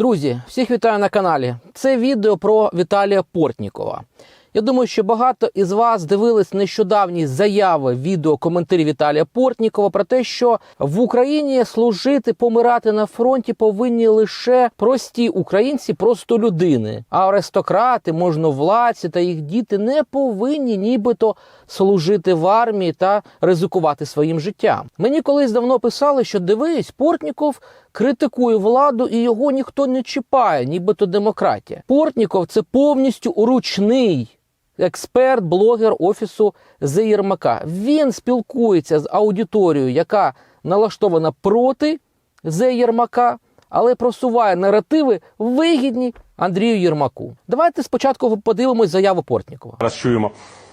Друзі, всіх вітаю на каналі. Це відео про Віталія Портнікова. Я думаю, що багато із вас дивились нещодавні заяви, відео, коментарі Віталія Портнікова про те, що в Україні служити, помирати на фронті повинні лише прості українці, просто людини. А аристократи, можновладці та їх діти не повинні нібито служити в армії та ризикувати своїм життям. Мені колись давно писали, що дивись, Портніков критикує владу і його ніхто не чіпає, нібито демократія. Портніков це повністю ручний експерт, блогер офісу Зе Єрмака. Він спілкується з аудиторією, яка налаштована проти Зе Єрмака, але просуває наративи вигідні Андрію Єрмаку. Давайте спочатку подивимось заяву Портнікова. Зараз чуємо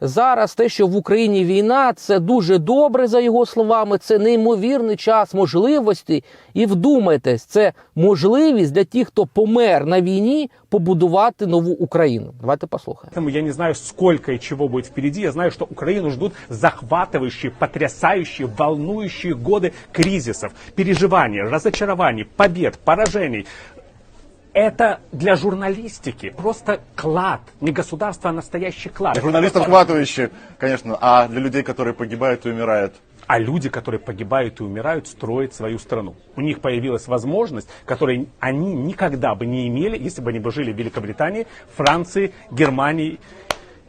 зараз те, що в Україні війна, це дуже добре за його словами. Це неймовірний час можливостей. І вдумайтесь, це можливість для тих, хто помер на війні, побудувати нову Україну. Давайте послухаємо. Поэтому я не знаю, сколько и чего будет впереди. Я знаю, что Украину ждут захватывающие, потрясающие, волнующие годы кризисов, переживаний, разочарований, побед, поражений. Это для журналистики просто клад. Не государство, а настоящий клад. Для журналистов хватывающе, конечно, а для людей, которые погибают и умирают. А люди, которые погибают и умирают, строят свою страну. У них появилась возможность, которой они никогда бы не имели, если бы они бы жили в Великобритании, Франции, Германии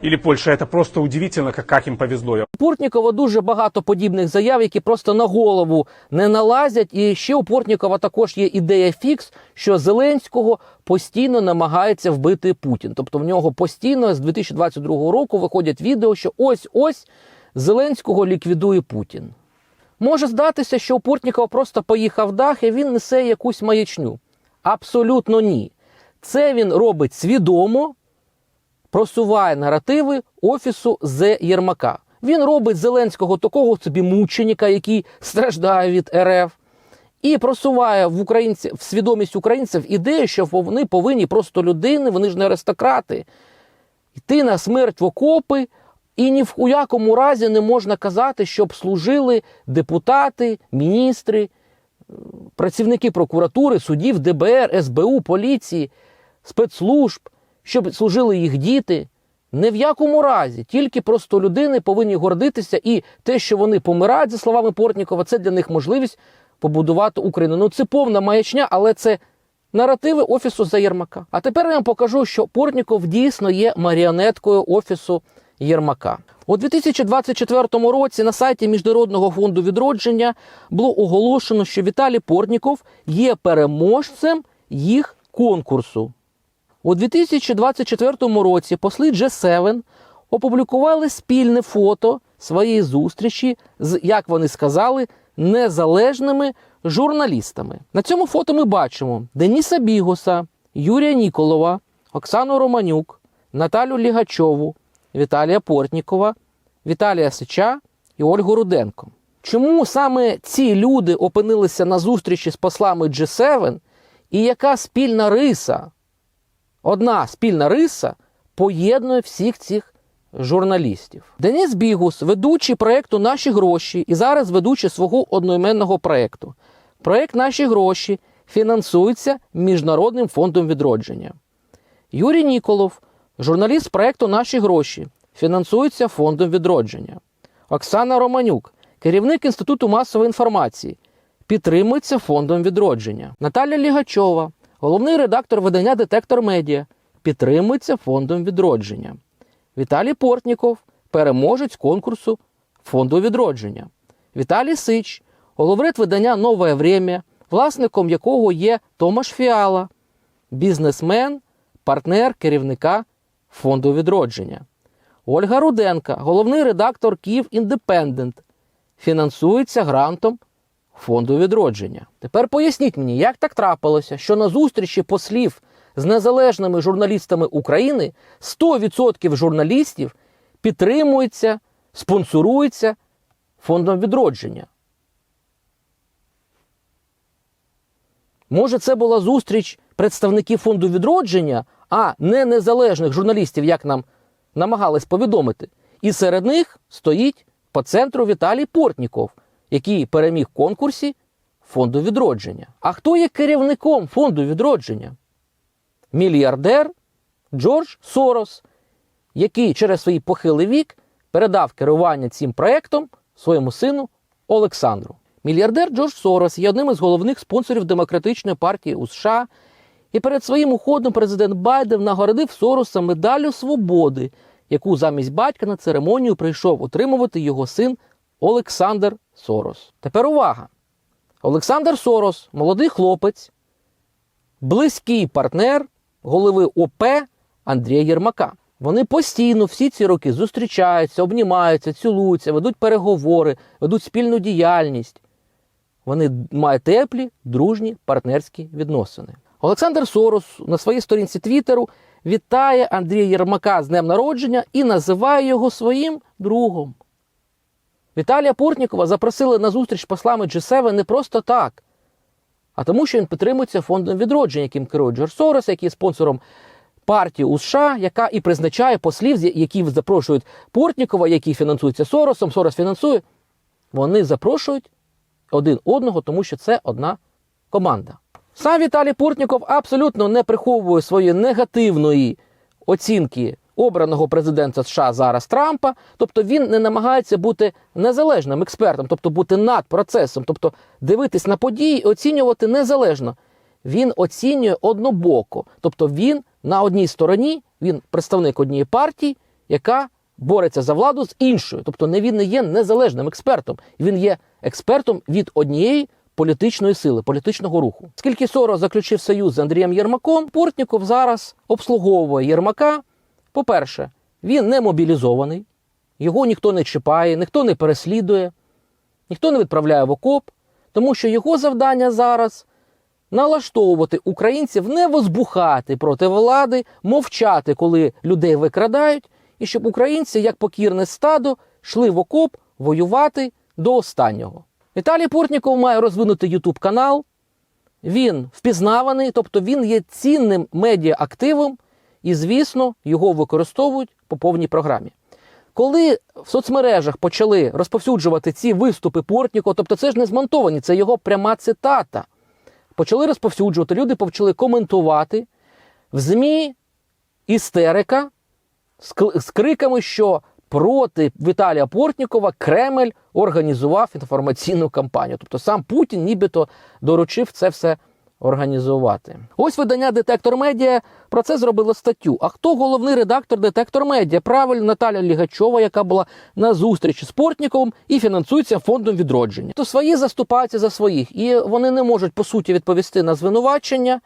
или Польше. Это просто удивительно, как им повезло. У Портнікова дуже багато подібних заяв, які просто на голову не налазять. І ще у Портнікова також є ідея фікс, що Зеленського постійно намагається вбити Путін. Тобто в нього постійно з 2022 року виходять відео, що ось ось Зеленського ліквідує Путін. Може здатися, що у Портнікова просто поїхав дах і він несе якусь маячню. Абсолютно ні. Це він робить свідомо, просуває наративи офісу Зе Єрмака. Він робить Зеленського такого собі мученіка, який страждає від РФ, і просуває в українці в свідомість українців ідею, що вони повинні просто людини, вони ж не аристократи, йти на смерть в окопи. І ні в якому разі не можна казати, щоб служили депутати, міністри, працівники прокуратури, судів, ДБР, СБУ, поліції, спецслужб, щоб служили їх діти. Не в якому разі, тільки просто людини повинні гордитися, і те, що вони помирають, за словами Портнікова, це для них можливість побудувати Україну. Ну це повна маячня, але це наративи офісу за Єрмака. А тепер я вам покажу, що Портніков дійсно є маріонеткою офісу Єрмака. У 2024 році на сайті Міжнародного фонду відродження було оголошено, що Віталій Портніков є переможцем їх конкурсу. У 2024 році посли G7 опублікували спільне фото своєї зустрічі з, як вони сказали, незалежними журналістами. На цьому фото ми бачимо Деніса Бігуса, Юрія Ніколова, Оксану Романюк, Наталю Лігачову, Віталія Портнікова, Віталія Сича і Ольгу Руденко. Чому саме ці люди опинилися на зустрічі з послами G7 і яка спільна риса? Одна спільна риса поєднує всіх цих журналістів. Деніс Бігус, ведучий проєкту Наші гроші і зараз ведучий свого одноіменного проєкту. Проєкт Наші гроші фінансується Міжнародним фондом відродження. Юрій Ніколов, журналіст проєкту Наші гроші, фінансується фондом відродження. Оксана Романюк, керівник Інституту масової інформації, підтримується фондом відродження. Наталя Лігачова, головний редактор видання Детектор Медіа, підтримується фондом відродження. Віталій Портніков, переможець конкурсу фонду відродження. Віталій Сич, головред видання Нове Время, власником якого є Томаш Фіала, бізнесмен, партнер керівника фонду відродження. Ольга Руденка, головний редактор Київ Індепендент, фінансується грантом фонду відродження. Тепер поясніть мені, як так трапилося, що на зустрічі послів з незалежними журналістами України 100% журналістів підтримується, спонсорується фондом відродження. Може, це була зустріч представників фонду відродження, а не незалежних журналістів, як нам намагались повідомити. І серед них стоїть по центру Віталій Портніков, який переміг в конкурсі фонду відродження. А хто є керівником фонду відродження? Мільярдер Джордж Сорос, який через свій похилий вік передав керування цим проектом своєму сину Олександру. Мільярдер Джордж Сорос є одним із головних спонсорів демократичної партії у США. І перед своїм уходом президент Байден нагородив Сороса медаллю свободи, яку замість батька на церемонію прийшов отримувати його син Олександр Сорос. Тепер увага! Олександр Сорос, молодий хлопець, близький партнер голови ОП Андрія Єрмака. Вони постійно всі ці роки зустрічаються, обнімаються, цілуються, ведуть переговори, ведуть спільну діяльність. Вони мають теплі, дружні партнерські відносини. Олександр Сорос на своїй сторінці Твіттеру вітає Андрія Єрмака з днем народження і називає його своїм другом. Віталія Портнікова запросили на зустріч послами G7 не просто так, а тому, що він підтримується фондом відродження, яким керує Джордж Сорос, який є спонсором партії у США, яка і призначає послів, які запрошують Портнікова, які фінансуються Соросом. Сорос фінансує. Вони запрошують один одного, тому що це одна команда. Сам Віталій Портніков абсолютно не приховує своєї негативної оцінки обраного президента США зараз Трампа. Тобто він не намагається бути незалежним експертом, тобто бути над процесом, тобто дивитись на події і оцінювати незалежно. Він оцінює однобоко, тобто він на одній стороні, він представник однієї партії, яка бореться за владу з іншою. Тобто не він не є незалежним експертом, він є експертом від однієї політичної сили, політичного руху. Скільки Соро заключив союз з Андрієм Єрмаком, Портніков зараз обслуговує Єрмака. По-перше, він не мобілізований, його ніхто не чіпає, ніхто не переслідує, ніхто не відправляє в окоп, тому що його завдання зараз налаштовувати українців не возбухати проти влади, мовчати, коли людей викрадають, і щоб українці, як покірне стадо, йшли в окоп воювати до останнього. Віталій Портніков має розвинути Ютуб канал. Він впізнаваний, тобто він є цінним медіа-активом, і, звісно, його використовують по повній програмі. Коли в соцмережах почали розповсюджувати ці виступи Портнікова, тобто це ж не змонтовані, це його пряма цитата. Почали розповсюджувати, люди почали коментувати в ЗМІ істерика з криками, що проти Віталія Портнікова Кремль організував інформаційну кампанію. Тобто сам Путін нібито доручив це все організувати. Ось видання Детектор Медіа про це зробило статтю. А хто головний редактор Детектор Медіа? Правильно, Наталя Лігачова, яка була на зустрічі з Портніковим і фінансується фондом відродження. То свої заступаються за своїх, і вони не можуть по суті відповісти на звинувачення.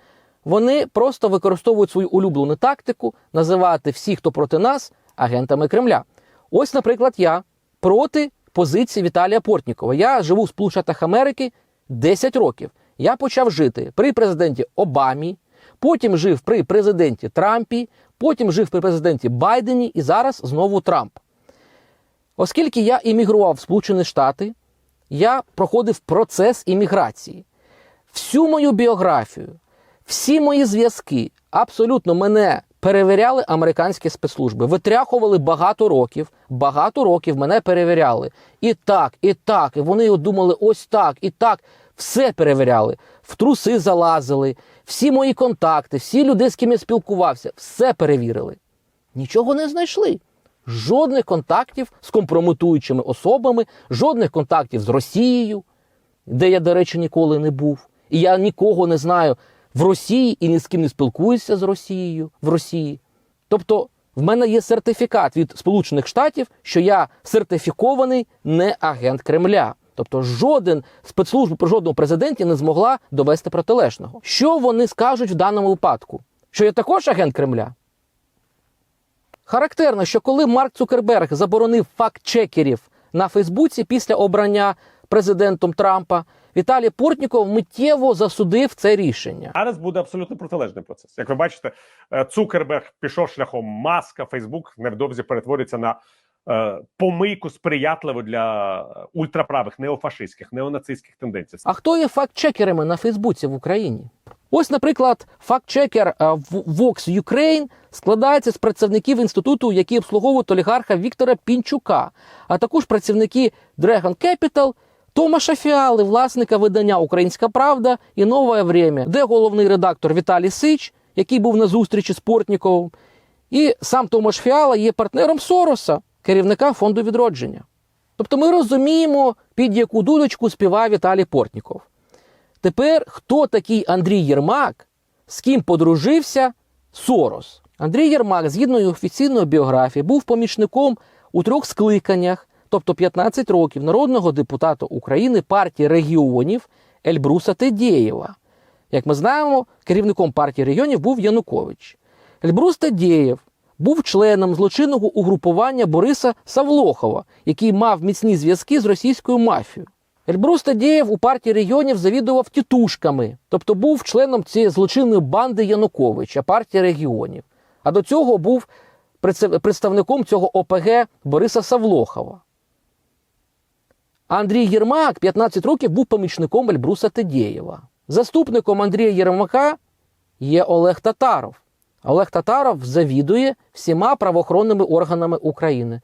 Вони просто використовують свою улюблену тактику називати всіх, хто проти нас, агентами Кремля. Ось, наприклад, я проти позиції Віталія Портнікова. Я живу в Сполучених Штатах Америки 10 років. Я почав жити при президенті Обамі, потім жив при президенті Трампі, потім жив при президенті Байдені і зараз знову Трамп. Оскільки я іммігрував в Сполучені Штати, я проходив процес імміграції. Всю мою біографію, всі мої зв'язки абсолютно мене перевіряли американські спецслужби. Витряхували багато років, багато років мене перевіряли. І так, і так. І вони думали, ось так, і так. Все перевіряли. В труси залазили, всі мої контакти, всі люди, з ким я спілкувався, все перевірили. Нічого не знайшли. Жодних контактів з компрометуючими особами, жодних контактів з Росією, де я, до речі, ніколи не був. І я нікого не знаю в Росії і ні з ким не спілкуюся з Росією в Росії. Тобто, в мене є сертифікат від Сполучених Штатів, що я сертифікований не агент Кремля. Тобто жоден спецслужба при жодному президенті не змогла довести протилежного. Що вони скажуть в даному випадку? Що я також агент Кремля? Характерно, що коли Марк Цукерберг заборонив факт-чекерів на Фейсбуці після обрання президентом Трампа, Віталій Портніков миттєво засудив це рішення. Зараз буде абсолютно протилежний процес. Як ви бачите, е, Цукерберг пішов шляхом Маска, Фейсбук невдовзі перетвориться на помийку сприятливу для ультраправих, неофашистських, неонацистських тенденцій. А хто є факт-чекерами на Фейсбуці в Україні? Ось, наприклад, факт-чекер е, Vox Ukraine складається з працівників інституту, які обслуговують олігарха Віктора Пінчука, а також працівники Dragon Capital, Томаша Фіали, власника видання Українська Правда і Нове Время, де головний редактор Віталій Сич, який був на зустрічі з Портніковим, і сам Томаш Фіала є партнером Сороса, керівника фонду відродження. Тобто ми розуміємо, під яку дудочку співає Віталій Портніков. Тепер хто такий Андрій Єрмак, з ким подружився Сорос? Андрій Єрмак, згідно його офіційної біографії, був помічником у трьох скликаннях, тобто 15 років, народного депутата України партії регіонів Ельбруса Тедєєва. Як ми знаємо, керівником партії регіонів був Янукович. Ельбрус Тедєєв був членом злочинного угрупування Бориса Савлохова, який мав міцні зв'язки з російською мафією. Ельбрус Тадєєв у партії регіонів завідував тітушками, тобто був членом цієї злочинної банди Януковича, партії регіонів. А до цього був представником цього ОПГ Бориса Савлохова. Андрій Єрмак 15 років був помічником Ельбруса Тедєєва. Заступником Андрія Єрмака є Олег Татаров. Олег Татаров завідує всіма правоохоронними органами України: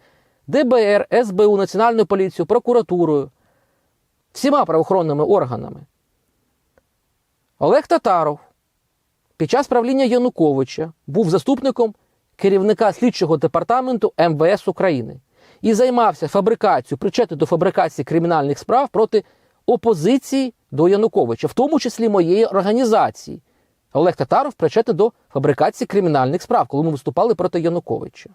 ДБР, СБУ, Національною поліцією, прокуратурою, всіма правоохоронними органами. Олег Татаров під час правління Януковича був заступником керівника слідчого департаменту МВС України і займався фабрикацією, причетний до фабрикації кримінальних справ проти опозиції до Януковича, в тому числі моєї організації. Олег Татаров причетний до фабрикації кримінальних справ, коли ми виступали проти Януковича.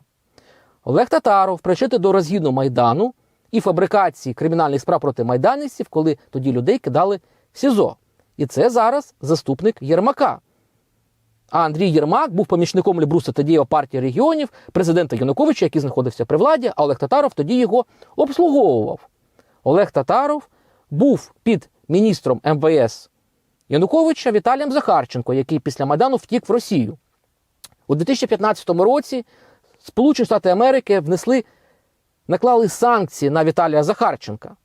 Олег Татаров причетний до розгіну Майдану і фабрикації кримінальних справ проти майданівців, коли тоді людей кидали в СІЗО. І це зараз заступник Єрмака. А Андрій Єрмак був помічником Лібруса Тадієва партії регіонів, президента Януковича, який знаходився при владі, а Олег Татаров тоді його обслуговував. Олег Татаров був під міністром МВС Януковича Віталієм Захарченко, який після Майдану втік в Росію. У 2015 році Сполучені Штати Америки внесли, наклали санкції на Віталія Захарченка.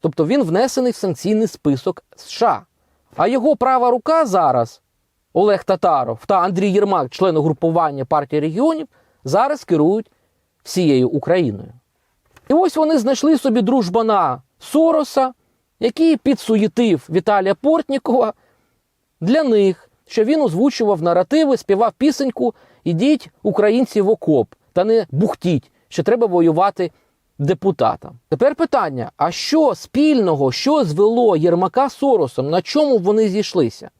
Тобто він внесений в санкційний список США. А його права рука зараз, Олег Татаров та Андрій Єрмак, член угрупування партії регіонів, зараз керують всією Україною. І ось вони знайшли собі дружбана Сороса, який підсуєтив Віталія Портнікова для них, що він озвучував наративи, співав пісеньку Ідіть, українці, в окоп, та не бухтіть, що треба воювати депутатам. Тепер питання: а що спільного, що звело Єрмака Соросом? На чому вони зійшлися?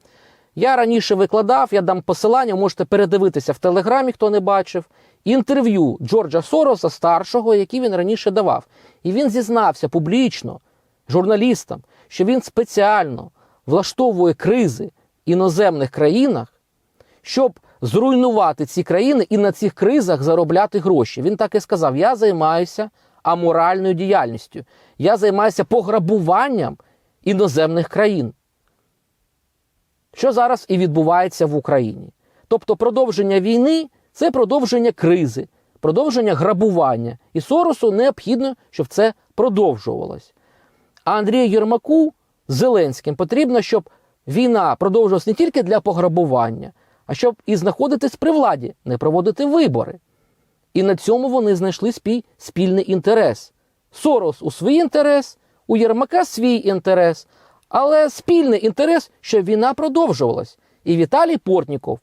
Я раніше викладав, я дам посилання, можете передивитися в телеграмі, хто не бачив. Інтерв'ю Джорджа Сороса старшого, який він раніше давав. І він зізнався публічно журналістам, що він спеціально влаштовує кризи іноземних країнах, щоб зруйнувати ці країни і на цих кризах заробляти гроші. Він так і сказав: я займаюся аморальною діяльністю, я займаюся пограбуванням іноземних країн. Що зараз і відбувається в Україні. Тобто продовження війни це продовження кризи, продовження грабування. І Соросу необхідно, щоб це продовжувалось. А Андрію Єрмаку Зеленським потрібно, щоб війна продовжувалась не тільки для пограбування, а щоб і знаходитись при владі, не проводити вибори. І на цьому вони знайшли спій, спільний інтерес. Сорос у свій інтерес, у Єрмака свій інтерес, але спільний інтерес, щоб війна продовжувалась. І Віталій Портніков,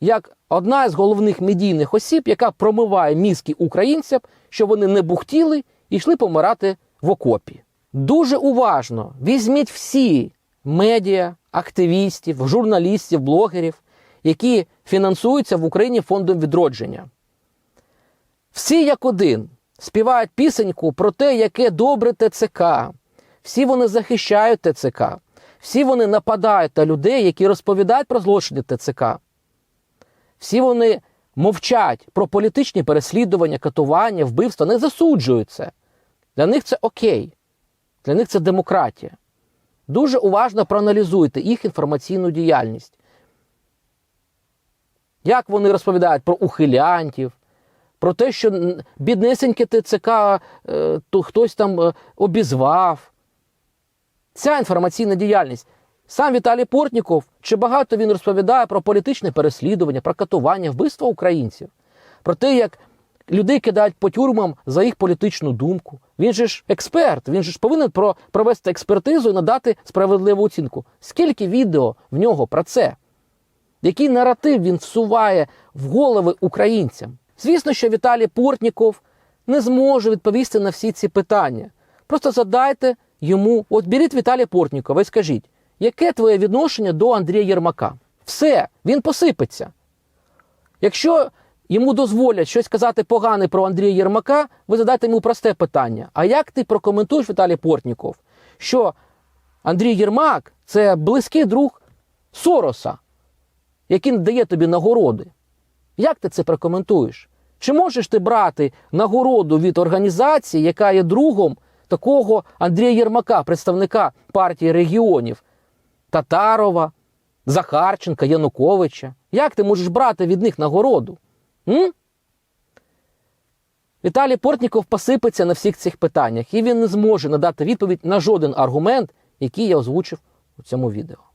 як одна з головних медійних осіб, яка промиває мізки українцям, щоб вони не бухтіли і йшли помирати в окопі. Дуже уважно візьміть всі медіа, активістів, журналістів, блогерів, які фінансуються в Україні фондом відродження. Всі як один співають пісеньку про те, яке добре ТЦК. Всі вони захищають ТЦК. Всі вони нападають на людей, які розповідають про злочини ТЦК. Всі вони мовчать про політичні переслідування, катування, вбивства, не засуджують це. Для них це окей. Для них це демократія. Дуже уважно проаналізуйте їх інформаційну діяльність. Як вони розповідають про ухилянтів, про те, що біднесеньке ТЦК е, то хтось там е, обізвав. Ця інформаційна діяльність. Сам Віталій Портніков, чи багато він розповідає про політичне переслідування, про катування, вбивство українців, про те, як людей кидають по тюрмам за їх політичну думку. Він же ж експерт, він же ж повинен про, провести експертизу і надати справедливу оцінку. Скільки відео в нього про це? Який наратив він всуває в голови українцям? Звісно, що Віталій Портніков не зможе відповісти на всі ці питання. Просто задайте йому, от беріть Віталія Портнікова і скажіть, яке твоє відношення до Андрія Єрмака? Все, він посипеться. Якщо йому дозволять щось казати погане про Андрія Єрмака, ви задайте йому просте питання: а як ти прокоментуєш Віталій Портніков, що Андрій Єрмак це близький друг Сороса, який дає тобі нагороди? Як ти це прокоментуєш? Чи можеш ти брати нагороду від організації, яка є другом такого Андрія Єрмака, представника партії регіонів, Татарова, Захарченка, Януковича? Як ти можеш брати від них нагороду? М? Віталій Портніков посипеться на всіх цих питаннях, і він не зможе надати відповідь на жоден аргумент, який я озвучив у цьому відео.